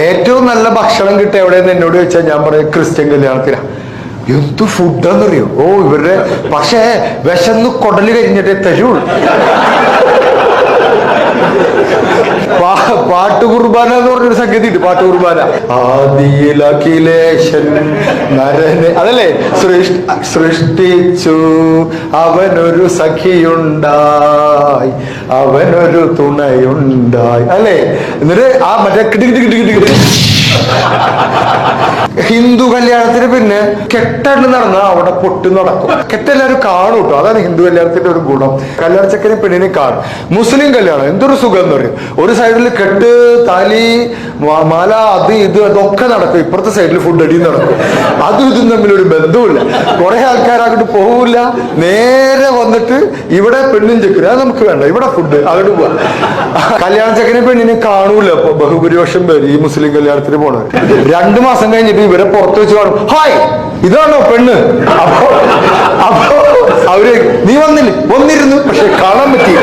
ഏറ്റവും നല്ല ഭക്ഷണം കിട്ടിയ എവിടെയെന്ന് എന്നോട് ചോദിച്ചാൽ ഞാൻ പറയും ക്രിസ്ത്യൻ കല്യാണത്തിനാ. എന്ത് ഫുഡാന്നറിയോ? ഓ ഇവരുടെ പക്ഷേ വിശന്ന് കൊടൽ കഴിഞ്ഞിട്ടേ തരുള്ളൂ പാട്ട് കുർബാന എന്ന് പറഞ്ഞൊരു സംഗതി ഉണ്ട് പാട്ട് കുർബാന ആദിയിൽ നരനെ അതല്ലേ? സൃഷ്ടി സൃഷ്ടിച്ചു. അവനൊരു സഖിയുണ്ടായി. അവനൊരു തുണയുണ്ടായി. അല്ലേ? എന്നിട്ട് ആ മറ്റേ കിട്ടി കിട്ടി കിട്ടി കിട്ടി കിടി ഹിന്ദു കല്യാണത്തിന് പിന്നെ കെട്ടണ്ട് നടന്ന അവിടെ പൊട്ട് നടക്കും. കെട്ടെല്ലാവരും കാണും കേട്ടോ അതാണ് ഹിന്ദു കല്യാണത്തിന്റെ ഒരു ഗുണം. കല്യാണ ചെക്കനെ പെണ്ണിനെ കാണും. മുസ്ലിം കല്യാണം എന്തൊരു സുഖം എന്ന് പറയും. ഒരു സൈഡിൽ കെട്ട് താലി മാല അത് ഇത് അതൊക്കെ നടക്കും. ഇപ്പുറത്തെ സൈഡിൽ ഫുഡ് അടിയും നടക്കും. അതും ഇതും തമ്മിൽ ഒരു ബന്ധവുമില്ല. കുറെ ആൾക്കാരാകട്ട് പോവില്ല നേരെ വന്നിട്ട് ഇവിടെ പെണ്ണും ചെക്കനും. അത് നമുക്ക് വേണ്ട. ഇവിടെ ഫുഡ് അങ്ങോട്ട് പോവാ. കല്യാണ ചെക്കനെ പെണ്ണിനെ കാണൂല. അപ്പൊ ബഹുഭൂരിപക്ഷം പേര് ഈ മുസ്ലിം കല്യാണത്തിന് പോണത് രണ്ടു മാസം കഴിഞ്ഞിട്ട് ഇവരെ പുറത്ത് വെച്ച് കാണും. ഹായ് ഇതാണോ പെണ്ണ്? അപ്പൊ അപ്പോ അവർ നീ വന്നില്ലേ? വന്നിരുന്നു പക്ഷെ കാണാൻ പറ്റിയില്ല.